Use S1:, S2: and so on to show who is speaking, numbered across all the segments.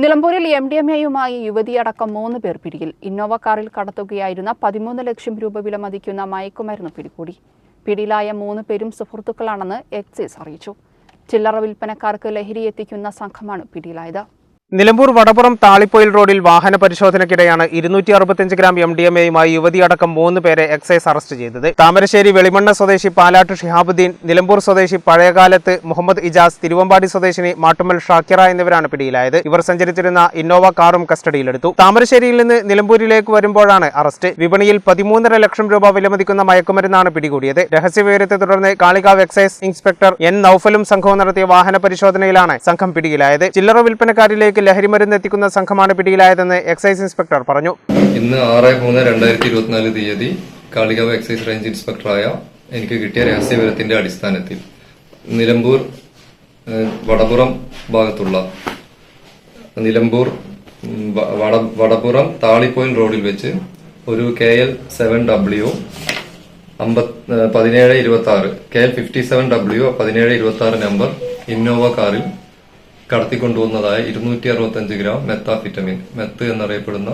S1: നിലമ്പൂരിൽ M D M എയുമായി യുവതിയടക്കം മൂന്ന് പേർ പിടിയിൽ. ഇന്നോവ കാറിൽ കടത്തുകയായിരുന്ന പതിമൂന്ന് ലക്ഷം രൂപ വില മതിക്കുന്ന മയക്കുമരുന്ന് പിടികൂടി. പിടിയിലായ മൂന്ന് പേരും സുഹൃത്തുക്കളാണെന്ന് എക്സൈസ് അറിയിച്ചു. ചില്ലറ വിൽപ്പനക്കാർക്ക് ലഹരി എത്തിക്കുന്ന സംഘമാണ് പിടിയിലായത്.
S2: നിലമ്പൂർ വടപുറം താളിപ്പൊയിൽ റോഡിൽ വാഹന പരിശോധനയ്ക്കിടെയാണ് ഇരുന്നൂറ്റി അറുപത്തിയഞ്ച് ഗ്രാം എം ഡി എം എയുമായി യുവതിയടക്കം മൂന്ന് പേരെ എക്സൈസ് അറസ്റ്റ് ചെയ്തത്. താമരശ്ശേരി വെളിമണ്ണ സ്വദേശി പാലാട്ട് ഷിഹാബുദ്ദീൻ നിലമ്പൂർ സ്വദേശി പഴയകാലത്ത് മുഹമ്മദ് ഇജാസ് തിരുവമ്പാടി സ്വദേശിനി മാട്ടുമൽ ഷാക്കിറ എന്നിവരാണ് പിടിയിലായത്. ഇവർ സഞ്ചരിച്ചിരുന്ന ഇന്നോവ കാറും കസ്റ്റഡിയിലെടുത്തു. താമരശ്ശേരിയിൽ നിന്ന് നിലമ്പൂരിലേക്ക് വരുമ്പോഴാണ് അറസ്റ്റ്. വിപണിയിൽ പതിമൂന്നര ലക്ഷം രൂപ വിലമതിക്കുന്ന മയക്കുമരുന്നാണ് പിടികൂടിയത്. രഹസ്യവിവരത്തെ തുടർന്ന് കാളികാവ് എക്സൈസ് ഇൻസ്പെക്ടർ എൻ നൌഫലും സംഘവും നടത്തിയ വാഹന പരിശോധനയിലാണ് സംഘം പിടിയിലായത്. ചില്ലറ വിൽപ്പനക്കാരിലേക്ക് ലഹരിമരുന്ന് എത്തിക്കുന്ന സംഘമാണ് പിടിയിലായതെന്ന് എക്സൈസ് ഇൻസ്പെക്ടർ പറഞ്ഞു.
S3: ഇന്ന് ആറ് മൂന്ന് രണ്ടായിരത്തി ഇരുപത്തിനാല് തീയതി കാളികാവ് എക്സൈസ് റേഞ്ച് ഇൻസ്പെക്ടറായ എനിക്ക് കിട്ടിയ രഹസ്യവിവരത്തിന്റെ അടിസ്ഥാനത്തിൽ നിലമ്പൂർ വടപുറം ഭാഗത്തുള്ള നിലമ്പൂർ വടപുറം താളിപ്പോയിൽ റോഡിൽ വെച്ച് ഒരു കെ എൽ സെവൻ ഡബ്ല്യു പതിനേഴ് ഇരുപത്തി ആറ് K L fifty seven W പതിനേഴ് ഇരുപത്തി ആറ് നമ്പർ ഇന്നോവ കാറിൽ കടത്തിക്കൊണ്ടുവന്നതായ ഇരുന്നൂറ്റി അറുപത്തഞ്ച് ഗ്രാം മെത്താഫിറ്റമിൻ. മെത്ത് എന്നറിയപ്പെടുന്ന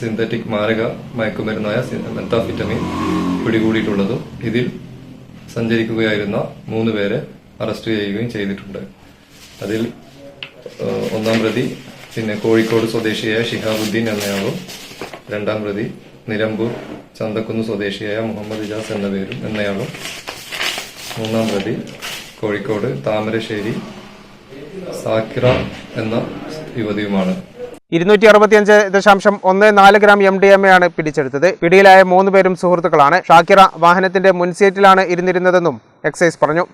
S3: സിന്തറ്റിക് മാരക മയക്കുമരുന്നായ മെത്താഫിറ്റമിൻ പിടികൂടിയിട്ടുള്ളതും. ഇതിൽ സഞ്ചരിക്കുകയായിരുന്ന മൂന്ന് പേരെ അറസ്റ്റ് ചെയ്യുകയും ചെയ്തിട്ടുണ്ട്. അതിൽ ഒന്നാം പ്രതി പിന്നെ കോഴിക്കോട് സ്വദേശിയായ ഷിഹാബുദ്ദീൻ എന്നയാളും രണ്ടാം പ്രതി നിലമ്പൂർ ചന്തക്കുന്ന് സ്വദേശിയായ മുഹമ്മദ് ഇജാസ് എന്ന പേരും എന്നയാളും മൂന്നാം പ്രതി കോഴിക്കോട് താമരശ്ശേരി സാക്കിറ എന്ന യുവതിയുമാണ്.
S2: ഇരുന്നൂറ്റി അറുപത്തിയഞ്ച് ദശാംശം ഒന്ന് നാല് gram M D M A ആണ് പിടിച്ചെടുത്തത്. പിടിയിലായ മൂന്ന് പേരും സുഹൃത്തുക്കളാണ്. ഷാക്കിറ വാഹനത്തിന്റെ മുൻസീറ്റിലാണ് ഇരുന്നിരുന്നതെന്നും എക്സൈസ് പറഞ്ഞു.